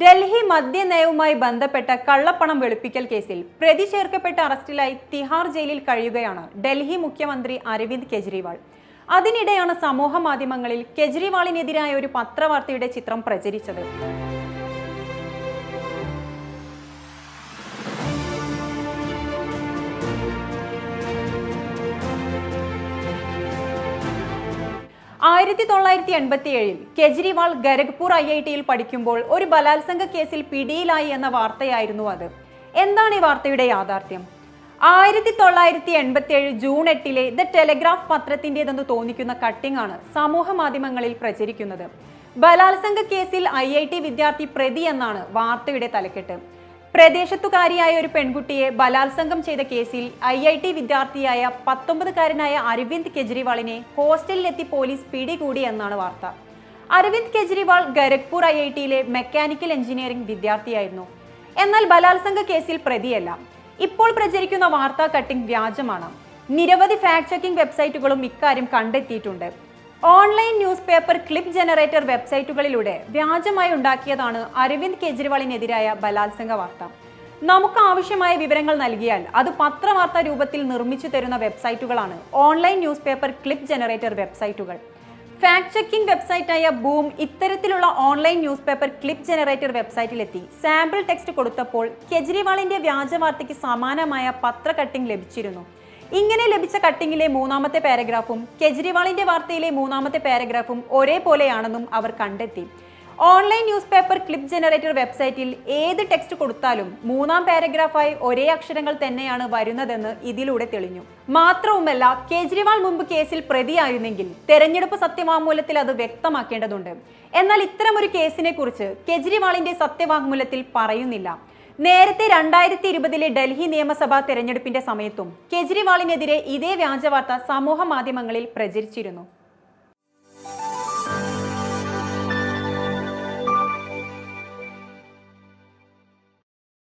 ഡൽഹി മദ്യനയവുമായി ബന്ധപ്പെട്ട കള്ളപ്പണം വെളുപ്പിക്കൽ കേസിൽ പ്രതി ചേർക്കപ്പെട്ട അറസ്റ്റിലായി തിഹാർ ജയിലിൽ കഴിയുകയാണ് ഡൽഹി മുഖ്യമന്ത്രി അരവിന്ദ് കെജ്രിവാൾ. അതിനിടെയാണ് സമൂഹ മാധ്യമങ്ങളിൽ കെജ്രിവാളിനെതിരായ ഒരു പത്രവാർത്തയുടെ ചിത്രം പ്രചരിച്ചത്. ആയിരത്തി തൊള്ളായിരത്തി എൺപത്തി ഏഴിൽ കെജ്രിവാൾ ഗരഗ്പൂർ ഐ ഐ ടിയിൽ പഠിക്കുമ്പോൾ ഒരു ബലാത്സംഗ കേസിൽ പിടിയിലായി എന്ന വാർത്തയായിരുന്നു അത്. എന്താണ് ഈ വാർത്തയുടെ യാഥാർത്ഥ്യം? ആയിരത്തി തൊള്ളായിരത്തി എൺപത്തി ഏഴ് ജൂൺ എട്ടിലെ ദ ടെലഗ്രാഫ് പത്രത്തിന്റെതെന്ന് തോന്നിക്കുന്ന കട്ടിംഗ് ആണ് സമൂഹ മാധ്യമങ്ങളിൽ പ്രചരിക്കുന്നത്. ബലാത്സംഗ കേസിൽ ഐ ഐ ടി വിദ്യാർത്ഥി പ്രതി എന്നാണ് വാർത്തയുടെ തലക്കെട്ട്. പ്രദേശത്തുകാരിയായ ഒരു പെൺകുട്ടിയെ ബലാത്സംഗം ചെയ്ത കേസിൽ ഐ ഐ ടി വിദ്യാർത്ഥിയായ പത്തൊമ്പതുകാരനായ അരവിന്ദ് കെജ്രിവാളിനെ ഹോസ്റ്റലിലെത്തി പോലീസ് പിടികൂടി എന്നാണ് വാർത്ത. അരവിന്ദ് കെജ്രിവാൾ ഗരഖ്പൂർ ഐ ഐ ടിയിലെ മെക്കാനിക്കൽ എഞ്ചിനീയറിംഗ് വിദ്യാർത്ഥിയായിരുന്നു. എന്നാൽ ബലാത്സംഗ കേസിൽ പ്രതിയല്ല. ഇപ്പോൾ പ്രചരിക്കുന്ന വാർത്താ കട്ടിംഗ് വ്യാജമാണ്. നിരവധി ഫാക്ട് ചെക്കിംഗ് വെബ്സൈറ്റുകളും ഇക്കാര്യം കണ്ടെത്തിയിട്ടുണ്ട്. Online news paper clip generator വെബ്സൈറ്റുകളിലൂടെ വ്യാജമായി ഉണ്ടാക്കിയതാണ് അരവിന്ദ് കെജ്രിവാളിനെതിരായ ബലാത്സംഗ വാർത്ത. നമുക്ക് ആവശ്യമായ വിവരങ്ങൾ നൽകിയാൽ അത് പത്രവാർത്ത രൂപത്തിൽ നിർമ്മിച്ചു തരുന്ന വെബ്സൈറ്റുകളാണ് online news paper clip generator വെബ്സൈറ്റുകൾ. ഫാക്ട് ചെക്കിംഗ് വെബ്സൈറ്റായ ബൂം ഇത്തരത്തിലുള്ള online news paper clip generator വെബ്സൈറ്റിലെത്തി. Sample text കൊടുത്തപ്പോൾ കെജ്രിവാളിന്റെ വ്യാജ വാർത്തയ്ക്ക് സമാനമായ പത്ര കട്ടിംഗ് ലഭിച്ചിരുന്നു. ഇങ്ങനെ ലഭിച്ച കട്ടിങ്ങിലെ മൂന്നാമത്തെ പാരഗ്രാഫും കെജ്രിവാളിന്റെ വാർത്തയിലെ മൂന്നാമത്തെ പാരഗ്രാഫും ഒരേപോലെയാണെന്നും അവർ കണ്ടെത്തി. Online news paper clip generator വെബ്സൈറ്റിൽ ഏത് ടെക്സ്റ്റ് കൊടുത്താലും മൂന്നാം പാരഗ്രാഫായി ഒരേ അക്ഷരങ്ങൾ തന്നെയാണ് വരുന്നതെന്ന് ഇതിലൂടെ തെളിഞ്ഞു. മാത്രവുമല്ല കേജ്രിവാൾ മുമ്പ് കേസിൽ പ്രതിയായിരുന്നെങ്കിൽ തെരഞ്ഞെടുപ്പ് സത്യവാങ്മൂലത്തിൽ അത് വ്യക്തമാക്കേണ്ടതുണ്ട്. എന്നാൽ ഇത്തരമൊരു കേസിനെ കുറിച്ച് കെജ്രിവാളിന്റെ സത്യവാങ്മൂലത്തിൽ പറയുന്നില്ല. നേരത്തെ രണ്ടായിരത്തി ഇരുപതിലെ ഡൽഹി നിയമസഭാ തെരഞ്ഞെടുപ്പിന്റെ സമയത്തും കെജ്രിവാളിനെതിരെ ഇതേ വ്യാജവാർത്ത സമൂഹ മാധ്യമങ്ങളിൽ പ്രചരിച്ചിരുന്നു.